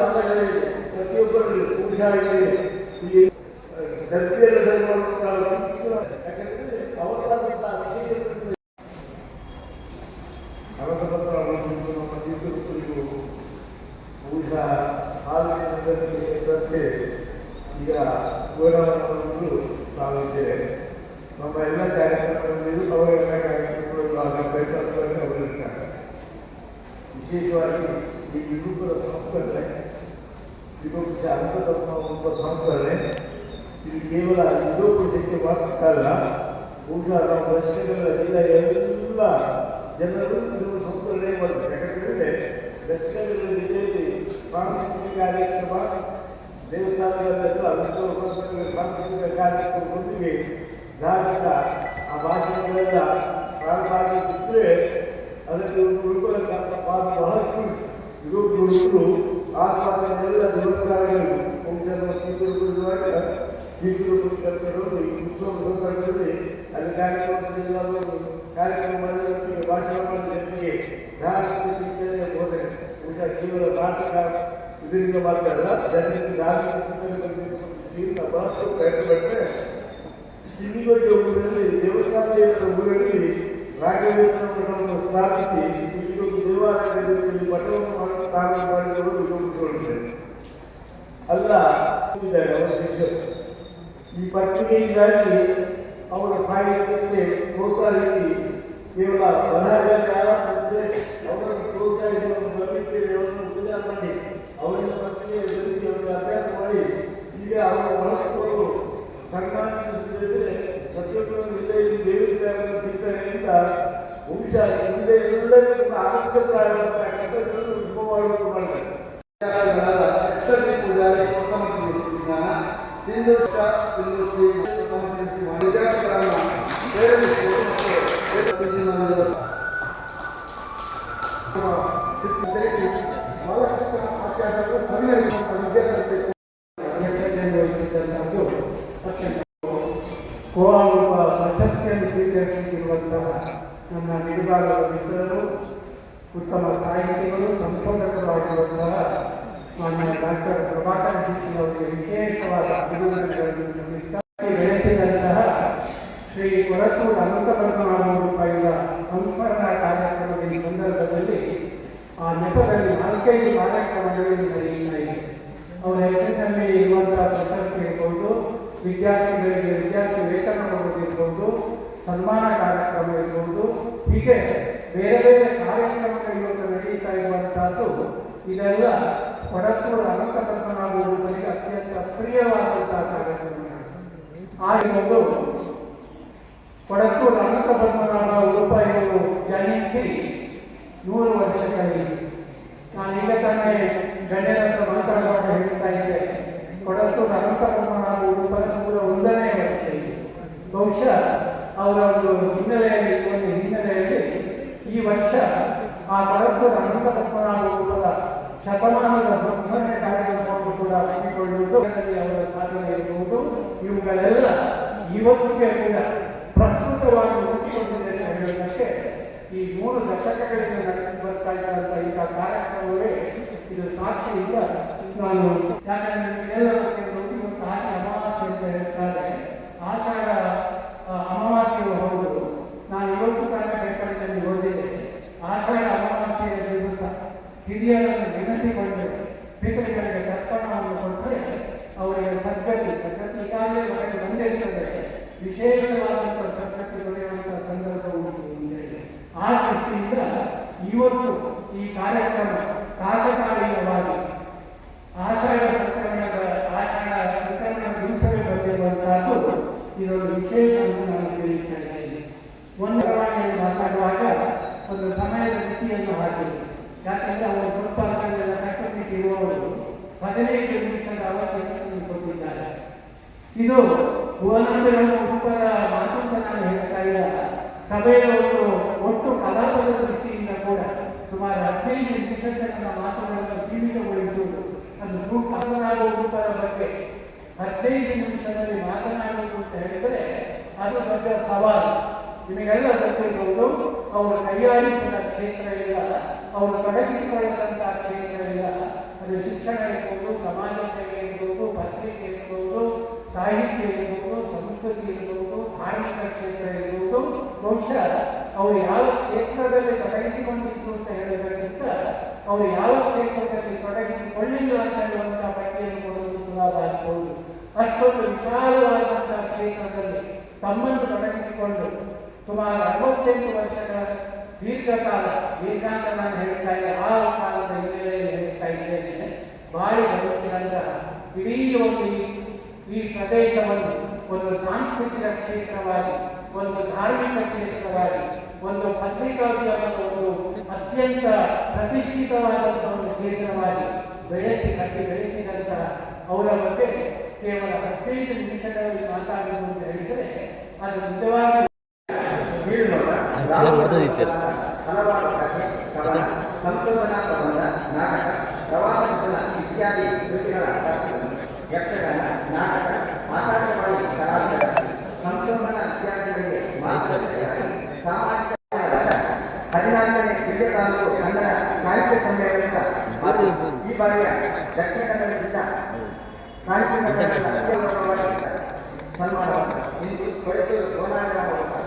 ತಂಡಗಳಿದೆ ಪ್ರತಿಯೊಬ್ಬರಲ್ಲಿ ಪೂಜಾರಿಗಳಿಗೆ ವಿಶೇಷವಾಗಿ ಈ ವಿರೂಪದ ಸಂಸ್ಕರಣೆ ವಿರೂಪ ಅಂತದ ಒಬ್ಬ ಸಂಸ್ಕರಣೆ ಇದು ಕೇವಲ ವಿರೂಪಕ್ಕೆ ಮಾತ್ರ ಅಲ್ಲ, ಬಹುಶಃ ನಮ್ಮ ದರ್ಶನಗಳೆಲ್ಲ ಎಲ್ಲ ಜನರು ಇದು ಸಂಸ್ಕರಣೆ ಮಾಡ್ತಾರೆ ಯಾಕಂತಂದ್ರೆ ದರ್ಶನಗಳ ಜೊತೆಯಲ್ಲಿ ಸಾಂಸ್ಕೃತಿಕ ಕಾರ್ಯಕ್ರಮ ದೇವಸ್ಥಾನಗಳೆಲ್ಲ ವಿಶ್ವ ಸಾಂಸ್ಕೃತಿಕ ಕಾರ್ಯಕ್ರಮದೊಂದಿಗೆ ಧಾರ್ಮಿಕ ಆ ಭಾಷೆಗಳೆಲ್ಲ ಉಳ್ಕೊಳ್ಳೋ ಪಾದ ಬಹಳಷ್ಟು ವಿರೋಧಿಗಳು ಆ ಎಲ್ಲ ದೇವಸ್ಥಾನಗಳು ಬಹುಶಃ ಸ್ವೀಕರಿಸುವಾಗ ಸ್ವೀಕರಿಸುವ ಈ ಉತ್ಸವ ಸಂದರ್ಭದಲ್ಲಿ ಅಲ್ಲಿ ಕಾರ್ಯಕ್ರಮದಲ್ಲಿ ಕಾರ್ಯಕ್ರಮ ಮಾಡಿದ ಭಾಷಣ ಮಾಡಿದ ಜನರಿಗೆ ಧಾರ್ಮಿಕ ಚಿಂತನೆ ಬೋಧನೆ ಬಹುಶಃ ಕೇವಲ ನಾಟಕ ಇದರಿಂದ ಮಾತ್ರ ಅಲ್ಲ ಜನರಿಗೆ ಧಾರ್ಮಿಕ ಚಿಂತನೆ ಬಗ್ಗೆ ಬಹಳಷ್ಟು ಪ್ರಯತ್ನ ಪಟ್ಟರೆ ಕಿವಿಗೊಡ್ಡ ಊರಲ್ಲಿ ದೇವಸ್ಥಾನದ ಊರಲ್ಲಿ ರಾಘವೇಂದ್ರವನ್ನು ಸ್ಥಾಪಿಸಿ ಅಲ್ಲ ಈ ಪತ್ರಿಕೆಯಿಂದಾಗಿ ಅವರ ಸಾಹಿತ್ಯಕ್ಕೆ ಪ್ರೋತ್ಸಾಹಿಸಿ, ಕೇವಲ ಬರಹಗಾರ ಅವರನ್ನು ಪ್ರೋತ್ಸಾಹಿಸಿ ಅವರು ಬರಲಿದ್ದೇವೆ ಅವರನ್ನು ಪೂಜಾ ಮಾಡಿ ಅವರಿಂದ ಪತ್ರಿಕೆ ಧರಿಸಿ ಅವರಿಗೆ ಅಭ್ಯಾಸ ಮಾಡಿ, ಈಗ ಅವರ ಮನಸ್ಸುಗಳು ಸನ್ಮಾನಿಸಿದರೆ ಪ್ರತಿಯೊಬ್ಬರು ವಿಜಯ ಚಿಂತನೆಯಿಂದ ಬಹುಶಃ ಹಿಂದೆ ಎಲ್ಲರಿಗೂ ಕೂಡ ಆರೋಗ್ಯಪ್ರಾಯವಾದ ಕರ್ತವ್ಯಗಳನ್ನು ಉದ್ಭವವಾಗುವುದು ಮಾಡ್ತಾರೆ ಅಕ್ಷರ ಪೂಜಾರಿ ಕೊತ್ತಮಟ್ಟಿ ವಿಜ್ಞಾನ, ಸಿಂಧು ಸಿಂಧು ಶ್ರೀ ಮತ್ತು ವೇದ ಬಾಲಕೃಷ್ಣ ಆಚಾರ್ಯರು ಕೋಆಗುವ ಪ್ರಶಸ್ತಿಯನ್ನು ಸ್ವೀಕರಿಸುತ್ತಿರುವಂತಹ ನನ್ನ ನಿರ್ಭಾಗದ ಮಿತ್ರರು, ಉತ್ತಮ ಸಾಹಿತಿಗಳು ಸಂಶೋಧಕರು ಮಾನ್ಯ ಡಾಕ್ಟರ್ ಪ್ರಭಾಕರ್ ಜೋಶಿ ಅವರಿಗೆ ವಿಶೇಷವಾದ ಅಭಿನಂದನೆಗಳನ್ನು ಬೆಳೆಸಿದಂತಹ ಶ್ರೀ ಕೊರತೂರು ಅನಂತ ಪದ್ಮನಾಭ ಸಂಸ್ಮರಣಾ ಕಾರ್ಯಕ್ರಮದ ಈ ಸಂದರ್ಭದಲ್ಲಿ ಆ ನೆಪದಲ್ಲಿ ನಾಲ್ಕೈದು ಕಾರ್ಯಕ್ರಮಗಳು ನಡೆಯುತ್ತಾ ಅವರ ಹೆಸರಿನಲ್ಲಿ ಇರುವಂತಹ ಪ್ರಶಸ್ತಿ ಇರ್ಬೋದು, ವಿದ್ಯಾರ್ಥಿಗಳಿಗೆ ವಿದ್ಯಾರ್ಥಿ ವೇತನ ಕೊಡೋದಿರ್ಬೋದು ಸನ್ಮಾನ ಕಾರ್ಯಕ್ರಮ ಇರ್ಬೋದು, ಹೀಗೆ ಬೇರೆ ಬೇರೆ ಕಾರ್ಯಕ್ರಮಗಳು ಇವತ್ತು ನಡೀತಾ ಇರುವಂತಹದ್ದು ಇದೆಲ್ಲ ಅನಂತ ಪದ್ಮನಾಭರಿಗೆ ಅತ್ಯಂತ ಪ್ರಿಯವಾದಂತಹ ಕಾರ್ಯಕ್ರಮಗಳು ಆಗಿರುವುದು ಕೊಡತ್ತೂರು ಅನಂತ ಪದ್ಮನಾಭ ಉಡುಪಾಯಿಗಳು ಜನಿಸಿ ನೂರು ವರ್ಷಗಳಲ್ಲಿ ನಾನು ಈಗ ತಾನೇ ಗಣ್ಯರ ಹತ್ರ ಮಾತಾಡುವಾಗ ಹೇಳ್ತಾ ಇದ್ದೆ ಅನಂತ ಪದ್ಮನಾಭ ಉಡುಪರ ನೂರ ಒಂದನೇ ವರ್ಷ ಬಹುಶಃ ಅವರ ಒಂದು ಹಿನ್ನೆಲೆಯಲ್ಲಿ ಒಂದು ಹಿನ್ನೆಲೆಯಲ್ಲಿ ಈ ವರ್ಷ ಆ ಕೊಡತ್ತೂರು ಅನಂತ ರೂಪದ ಶತಮಾನದ ಸಂಸ್ಮರಣೆ ಕಾರ್ಯಕ್ರಮವನ್ನು ಕೂಡ ಅದರಲ್ಲಿ ಅವರ ಸಾಧನೆ ಇರಬಹುದು. ಇವುಗಳೆಲ್ಲ ಇವತ್ತಿಗೆ ಕೂಡ ಪ್ರಸ್ತುತವಾಗಿ ಹೊಂದಿಕೊಂಡಿದೆ ಅಂತ ಹೇಳಿದಕ್ಕೆ ಈ ಮೂರು ದಶಕಗಳಿಂದ ನಡೆದು ಬರ್ತಾ ಇದ್ದಂಥ ಇಂಥ ಕಾರ್ಯಕ್ರಮವೇ ಇದು ಸಾಕ್ಷಿಯಿಂದ ನಾನು ಯಾಕಂದ್ರೆ ಎಲ್ಲರೂ ಗೊತ್ತಿರ್ಬೋದು ಅಮಾವಾಸ್ಯ ಅಂತ ಹೇಳ್ತಾರೆ. ಆಷಾಢ ಒಂದು ಸಮಯದ ಮಿತಿಯನ್ನು ಹಾಕಿದೆ ಯಾಕಂದ್ರೆ ಅವರು ಅದನ್ನೆಲ್ಲ ಕಷ್ಟಪಟ್ಟು ಇರುವವರು. ಹದಿನೈದು ನಿಮಿಷದ ಅವಕಾಶವನ್ನು ಕೊಟ್ಟಿದ್ದಾರೆ. ಇದು ಭುವನಾಂಬೆಗಳ ಉತ್ತರ ಮಾತು ಅಂತ ನಾನು ಹೇಳ್ತಾ ಇಲ್ಲ ಸಭೆಯ ಒಂದು ಒಟ್ಟು ಕಲಾಪದ ದೃಷ್ಟಿಯಿಂದ ಕೂಡ ಸುಮಾರು ಹದಿನೈದು ನಿಮಿಷಗಳ ಮಾತುಗಳನ್ನು ಸೀಮಿತಗೊಳಿಸುವುದು ಅದು ಭೂಕಂಪನಾಗುವ ಉತ್ತರ ಬಗ್ಗೆ ಹದಿನೈದು ನಿಮಿಷದಲ್ಲಿ ಮಾತನಾಡುವುದು ಅಂತ ಹೇಳಿದರೆ ಅದು ದೊಡ್ಡ ಸವಾಲು. ನಿಮಗೆಲ್ಲ ಗೊತ್ತಿರ್ಬೋದು ಅವರು ಕೈಯಾಡಿಸಿದ ಕ್ಷೇತ್ರ ಇಲ್ಲ ಅವರು ತೊಡಗಿಸಿಕೊಳ್ಳದಂತಹ ಕ್ಷೇತ್ರ ಇಲ್ಲ ಅದು ಶಿಕ್ಷಣ ಇರ್ಬೋದು ಸಮಾಜ ಸೇವೆ ಇರ್ಬೋದು ಪತ್ರಿಕೆ ಇರ್ಬೋದು ಸಾಹಿತ್ಯ ಇರ್ಬೋದು ಸಂಸ್ಕೃತಿ ಇರ್ಬೋದು ಧಾರ್ಮಿಕ ಕ್ಷೇತ್ರ ಇರ್ಬೋದು ಬಹುಶಃ ಅವರು ಯಾವ ಕ್ಷೇತ್ರದಲ್ಲಿ ತೊಡಗಿಸಿಕೊಂಡಿದ್ರು ಅಂತ ಹೇಳೋದಕ್ಕಿಂತ ಅವರು ಯಾವ ಕ್ಷೇತ್ರದಲ್ಲಿ ತೊಡಗಿಸಿಕೊಳ್ಳಿಲ್ಲ ಅಂತ ಹೇಳುವಂತಹ ಪಟ್ಟಿಯನ್ನು ಕೊಡುವುದು ಸುಲಭ ಅಷ್ಟೊಂದು ವಿಶಾಲವಾದಂತಹ ಕ್ಷೇತ್ರದಲ್ಲಿ ತಮ್ಮನ್ನು ತೊಡಗಿಸಿಕೊಂಡು ಸುಮಾರು ಅರವತ್ತೆಂಟು ವರ್ಷಗಳ ದೀರ್ಘಕಾಲ ದೀರ್ಘಾಂತ ನಾನು ಹೇಳ್ತಾ ಇದ್ದೆ ಆ ಕಾಲದ ಹಿನ್ನೆಲೆಯಲ್ಲಿ ಹೇಳ್ತಾ ಇದ್ದೇನೆ. ಬಾಳಿ ಬರುತ್ತಿರಂತ ಇಡೀ ಒಂದು ಈ- ಪ್ರದೇಶವನ್ನು ಒಂದು ಸಾಂಸ್ಕೃತಿಕ ಕ್ಷೇತ್ರವಾಗಿ, ಒಂದು ಧಾರ್ಮಿಕ ಕ್ಷೇತ್ರವಾಗಿ, ಒಂದು ಪತ್ರಿಕೋದ್ಯಮದ ಒಂದು ಅತ್ಯಂತ ಪ್ರತಿಷ್ಠಿತವಾದಂತಹ ಒಂದು ಕ್ಷೇತ್ರವಾಗಿ ಬೆಳೆಸಿ, ಕಟ್ಟಿ ಬೆಳೆಸಿದಂತಹ ಅವರ ಬಗ್ಗೆ ಕೇವಲ ಹದಿನೈದು ನಿಮಿಷಗಳಲ್ಲಿ ಮಾತಾಡುವುದು ಅಂತ ಹೇಳಿದರೆ ಅದು ನಿಜವಾಗಿ ಅರ್ಚನೆ ಸಾಮಾಜಿಕ ಹದಿನಾಲ್ಕನೇ ವಿಶ್ವ ತಾಲೂಕು ಕನ್ನಡ ಸಾಹಿತ್ಯ ಸಮ್ಮೇಳನದ ಈ ಬಾರಿಯ ದಕ್ಷಿಣ ಕನ್ನಡ ಜಿಲ್ಲಾ ಸಾಹಿತ್ಯ ಸಮ್ಮೇಳನದ ಸನ್ಮಾನವನ್ನು ಇಂದು ಕೊಳೆತೂರು ಗೋನಾಳ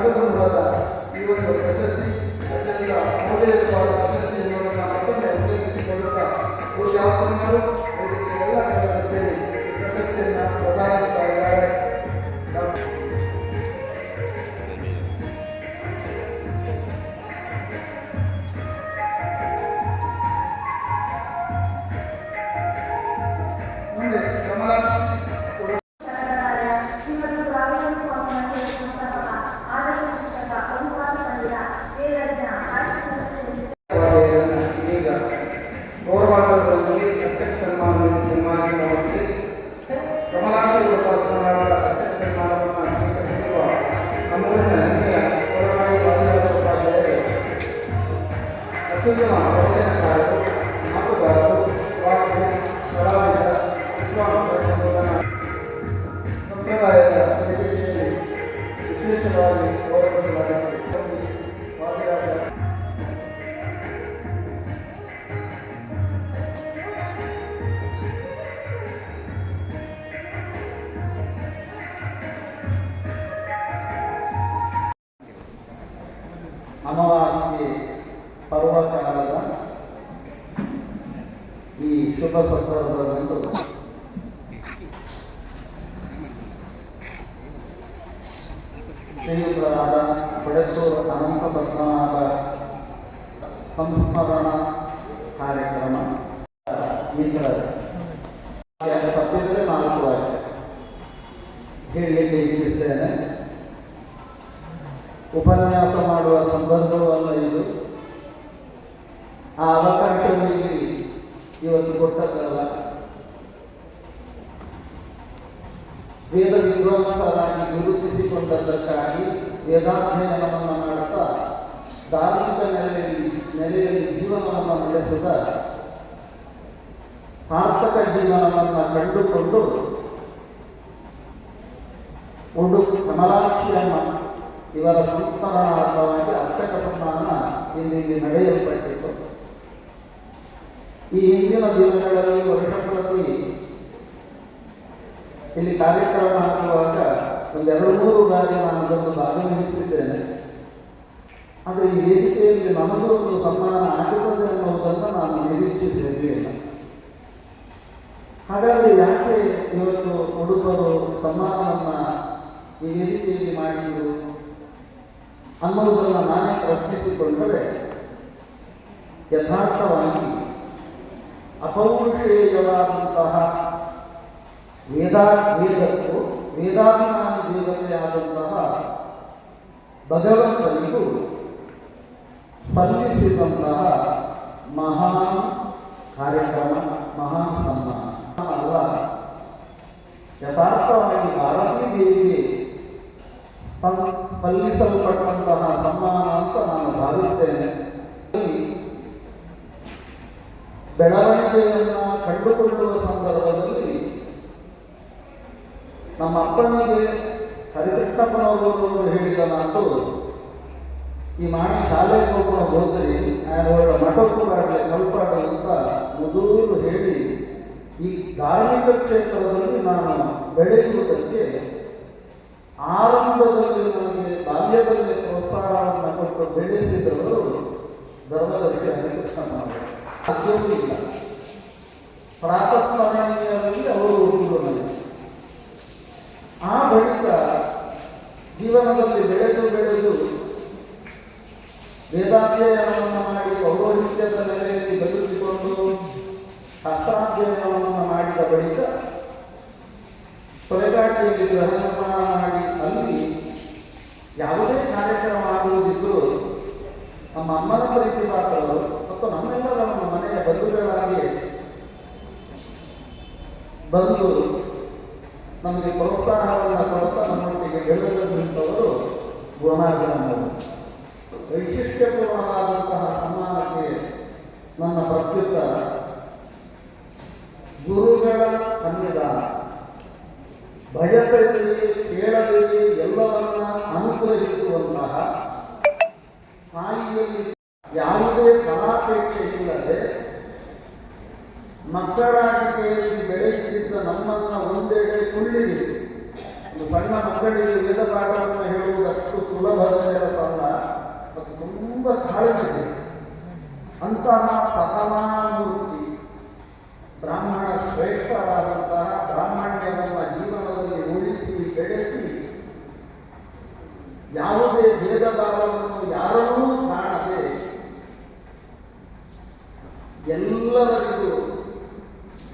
ನಗದು ಮೂಲದ ಈ ಒಂದು ಪ್ರಶಸ್ತಿ ಅತ್ಯಂತ ಮೌಲ್ಯಯುತವಾದ ಪ್ರಶಸ್ತಿ ಎನ್ನುವುದನ್ನು ಮತ್ತೊಮ್ಮೆ ಉಲ್ಲೇಖಿಸಿಕೊಳ್ಳುತ್ತಾ ಪೂಜಾಸನಗಳು ಸಂಸ್ಮರಣ ಕಾರ್ಯಕ್ರಮ. ಈ ಅದು ತಪ್ಪಿದರೆ ನಾಲ್ಕು ಆಯ್ತು ಹೇಳಲಿಕ್ಕೆ ಇಚ್ಛಿಸ್ತೇನೆ. ಉಪನ್ಯಾಸ ಮಾಡುವ ಸಂದರ್ಭವಲ್ಲ ಇದು. ಆ ಅವಕಾಶದಲ್ಲಿ ಇವತ್ತು ಕೊಟ್ಟದ್ದಲ್ಲ. ವೇದ ವಿದ್ವಾಂಸರಾಗಿ ಗುರುತಿಸಿಕೊಂಡದ್ದಕ್ಕಾಗಿ ವೇದಾಧ್ಯಯನವನ್ನು ಮಾಡುತ್ತಾ ಧಾರ್ಮಿಕ ನೆಲೆಯಲ್ಲಿ ನೆಲೆಯಲ್ಲಿ ಜೀವನವನ್ನು ನಡೆಸಿದ ಸಾರ್ಥಕ ಜೀವನವನ್ನು ಕಂಡುಕೊಂಡು ಒಂದು ಕಮಲಾಕ್ಷಿಯಮ್ಮ ಇವರ ಸಂಸ್ಮರಣಾರ್ಥವಾಗಿ ಅರ್ಚಕ ಸನ್ಮಾನ ಇಲ್ಲಿ ನಡೆಯಲ್ಪಟ್ಟಿತು ಈ ಹಿಂದಿನ ದಿನಗಳಲ್ಲಿ ವರ್ಷಪ್ರತಿ ಇಲ್ಲಿ ಕಾರ್ಯಕ್ರಮ ಹಾಕುವಾಗ ಒಂದೆರಡು ಮೂರು ಬಾರಿ ನಾನು ಬಂದು ಭಾಗವಹಿಸಿದ್ದೇನೆ. ಆದರೆ ಈ ವೇದಿಕೆಯಲ್ಲಿ ನಮಗೂ ಒಂದು ಸನ್ಮಾನ ಆಗುತ್ತದೆ ಅನ್ನೋದನ್ನು ನಾನು ನಿರೀಕ್ಷಿಸಿರಲಿಲ್ಲ. ಹಾಗಾದರೆ ಯಾಕೆ ಇವತ್ತು ಉಡುಪರು ಸನ್ಮಾನವನ್ನು ಈ ವೇದಿಕೆಯಲ್ಲಿ ಮಾಡಿದರು ಅನ್ನುವುದನ್ನು ನಾನೇ ಪ್ರಶ್ನಿಸಿಕೊಂಡರೆ ಯಥಾರ್ಥವಾಗಿ ಅಪೌರುಷೇಯವಾದಂತಹ ವೇದಾ ವೇದಕ್ಕೂ ವೇದಾಭಿಮಾನಿ ದೇವತೆಯಾದಂತಹ ಭಗವಂತನಿಗೂ ಸಲ್ಲಿಸಿದಂತಹ ಮಹಾ ಕಾರ್ಯಕ್ರಮ, ಮಹಾ ಸನ್ಮಾನ. ಅಲ್ಲ ಯಥಾರ್ಥವಾಗಿ ಭಾರತೀ ದೇವಿಗೆ ಸಲ್ಲಿಸಲ್ಪಟ್ಟಂತಹ ಸನ್ಮಾನ ಅಂತ ನಾನು ಭಾವಿಸ್ತೇನೆ. ಬೆಳವಣಿಗೆಯನ್ನು ಕಂಡುಕೊಳ್ಳುವ ಸಂದರ್ಭದಲ್ಲಿ ನಮ್ಮ ಅಪ್ಪನಿಗೆ ಹರಿಕೃಷ್ಣಪ್ಪನವರು ಹೇಳಿದ ಮಾತು ಈ ಮಾಡಿ ಶಾಲೆಗೆ ಹೋಗುವ ಹೋದರೆ ಅವರ ಮಠಕ್ಕೂ ಆಗಲಿ ಕಲ್ಪಾಗಲಿ ಅಂತ ಮೊದಲು ಹೇಳಿ, ಈ ಧಾರ್ಮಿಕ ಕ್ಷೇತ್ರದಲ್ಲಿ ನಾನು ಬೆಳೆಯುವುದಕ್ಕೆ ಆರಂಭದಲ್ಲಿ ನನಗೆ ಬಾಲ್ಯದಲ್ಲಿ ಪ್ರೋತ್ಸಾಹವನ್ನು ಕೊಟ್ಟು ಬೆಳೆಸಿದವರು ಧರ್ಮದರ್ಶಿ ಹರಿಕೃಷ್ಣಪ್ಪನವರು ಸಾಧ್ಯವೂ ಇಲ್ಲ. ಪ್ರಾತಸ್ಮರಣೀಯರಲ್ಲಿ ಅವರು ನನಗೆ ಆ ಬಳಿಕ ಜೀವನದಲ್ಲಿ ಬೆಳೆದು ಬೆಳೆದು ವೇದಾಧ್ಯಯನವನ್ನು ಮಾಡಿ ಪೌರೋಹಿತ್ಯದ ನೆಲೆಯಲ್ಲಿ ಬದುಕಿಕೊಂಡು ಶಾಸ್ತ್ರಾಧ್ಯಯನವನ್ನು ಮಾಡಿದ ಬಳಿಕ ತೊಲೆಗಾಟಿಯಲ್ಲಿ ಗ್ರಹಣ ಮಾಡಿ ಅಲ್ಲಿ ಯಾವುದೇ ಕಾರ್ಯಕ್ರಮ ಆಗುವುದಿದ್ದರೂ ನಮ್ಮ ಅಮ್ಮನ ಪರಿಚಯವಾದವರು ಮತ್ತು ನಮ್ಮೆಲ್ಲರ ನಮ್ಮ ಮನೆಯ ಬಂಧುಗಳಾಗಿ ಬಂದು ನಮಗೆ ಪ್ರೋತ್ಸಾಹವನ್ನು ಕೊಡುತ್ತಾ ನಮ್ಮೊಟ್ಟಿಗೆ ಬೆಳೆದು ನಿಂತವರು ಗುಣಾಗರವರು ವೈಶಿಷ್ಟ್ಯಪೂರ್ಣವಾದಂತಹ ಸಮಾನಕ್ಕೆ ನನ್ನ ಪ್ರತ್ಯುತ್ತರ. ಗುರುಗಳ ಸನ್ನಿಧಾನ ಬಯಸದೆಯೇ ಕೇಳಲಿ ಎಲ್ಲವನ್ನ ಅನುಗ್ರಹಿಸುವಂತಹ ತಾಯಿಯಲ್ಲಿ ಯಾವುದೇ ಫಲಾಪೇಕ್ಷೆ ಇಲ್ಲದೆ ಮಕ್ಕಳಾಟಿಕೆಯಲ್ಲಿ ಬೆಳೆಯುತ್ತಿದ್ದ ನಮ್ಮನ್ನ ಒಂದೆಡೆ ಕುಳ್ಳಿರಿಸಿ ಸಣ್ಣ ಮಕ್ಕಳಿಗೆ ವೇದ ಪಾಠವನ್ನು ಹೇಳುವುದಷ್ಟು ಸುಲಭದ ಕೆಲಸವಲ್ಲ ಮತ್ತು ತುಂಬ ತಾಳ್ಮೆದೆ ಅಂತಹ ಸಹನಾಮೂರ್ತಿ ಬ್ರಾಹ್ಮಣ ಶ್ರೇಷ್ಠರಾದಂತಹ ಬ್ರಾಹ್ಮಣ್ಯವನ್ನು ಜೀವನದಲ್ಲಿ ಉಳಿಸಿ, ಬೆಳೆಸಿ ಯಾವುದೇ ಭೇದ ಭಾವವನ್ನು ಯಾರನ್ನೂ ಕಾಣದೆ ಎಲ್ಲರಿಗೂ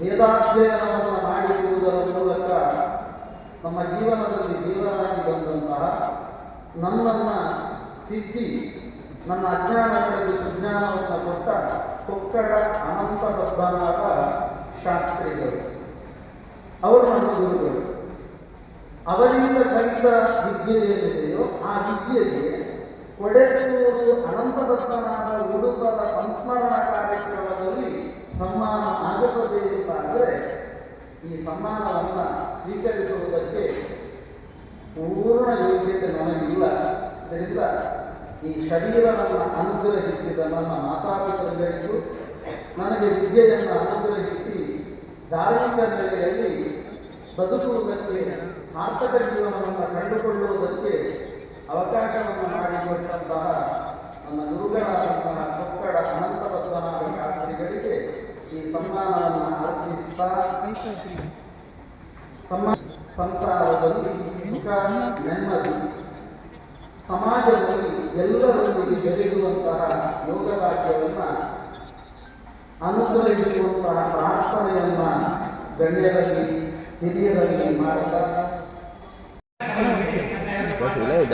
ವೇದಾಧ್ಯಯನವನ್ನು ಮಾಡಿರುವುದರ ಮೂಲಕ ನಮ್ಮ ಜೀವನದಲ್ಲಿ ದೇವರಾಗಿ ಬಂದಂತಹ ನನ್ನನ್ನು ತಿದ್ದಿ ನನ್ನ ಅಜ್ಞಾನಗಳಿಗೆ ಸುಜ್ಞಾನವನ್ನು ಕೊಟ್ಟ ಕೊಕ್ಕಡ ಅನಂತ ಪದ್ಮನಾಭ ಶಾಸ್ತ್ರಿಗಳು. ಅವರು ನನ್ನ ಗುರುಗಳು. ಅವರಿಂದ ಕಲಿತ ವಿದ್ಯೆ ಏನಿದೆಯೋ ಆ ವಿದ್ಯೆಗೆ ಕೊಡೆತ್ತೂರು ಅನಂತ ಪದ್ಮನಾಭ ಉಡುಪದ ಸಂಸ್ಮರಣ ಕಾರ್ಯಕ್ರಮದಲ್ಲಿ ಸನ್ಮಾನ ಆಗುತ್ತದೆ ಅಂತಾದರೆ ಈ ಸನ್ಮಾನವನ್ನು ಸ್ವೀಕರಿಸುವುದಕ್ಕೆ ಪೂರ್ಣ ಯೋಗ್ಯತೆ ನನಗಿಲ್ಲ. ಇದರಿಂದ ಈ ಶರೀರವನ್ನು ಅನುಗ್ರಹಿಸಿದ ನನ್ನ ಮಾತಾಪಿತರುಗಳಿಗೂ ನನಗೆ ವಿದ್ಯೆಯನ್ನು ಅನುಗ್ರಹಿಸಿ ಧಾರ್ಮಿಕ ನೆಲೆಯಲ್ಲಿ ಬದುಕುವುದಕ್ಕೆ ಸಾರ್ಥಕ ಜೀವನವನ್ನು ಕಂಡುಕೊಳ್ಳುವುದಕ್ಕೆ ಅವಕಾಶವನ್ನು ಮಾಡಿಕೊಟ್ಟಂತಹ ನನ್ನ ಗುರುಗಳಾದಂತಹ ಕೊಕ್ಕಡ ಅನಂತ ಪದ್ಮನಾಭ ಶಾಸ್ತ್ರಿಗಳಿಗೆ ಈ ಸಮ್ಮಾನವನ್ನು ಅರ್ಪಿಸ್ತಾ ಸಮ್ಮಾನ ಸಂಸಾರದಲ್ಲಿ ಸುಖ ನೆಮ್ಮದಿ. ಸಮಾಜದಲ್ಲಿ ಎಲ್ಲರೊಂದಿಗೆ ಬೆರೆಯುವಂತಹ ಯೋಗವಾಕ್ಯವನ್ನು ಅನುಗ್ರಹಿಸುವಂತಹ ಪ್ರಾರ್ಥನೆಯನ್ನ ಗಣ್ಯರಲ್ಲಿ ಹಿರಿಯರಲ್ಲಿ ಮಾಡ್ತಾ ಇಲ್ಲ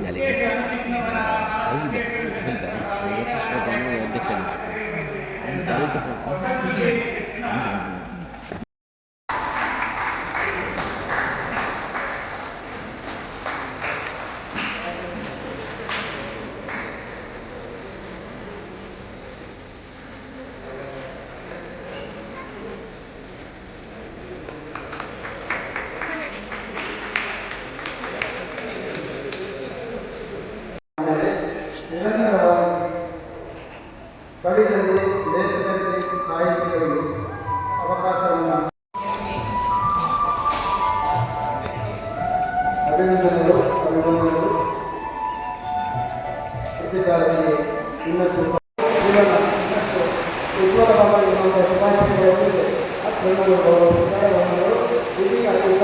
ಮೂರನೇ ಪರಿಚಯ ಅಲ್ಲಿ ಹೌದು ಅಧ್ಯಕ್ಷ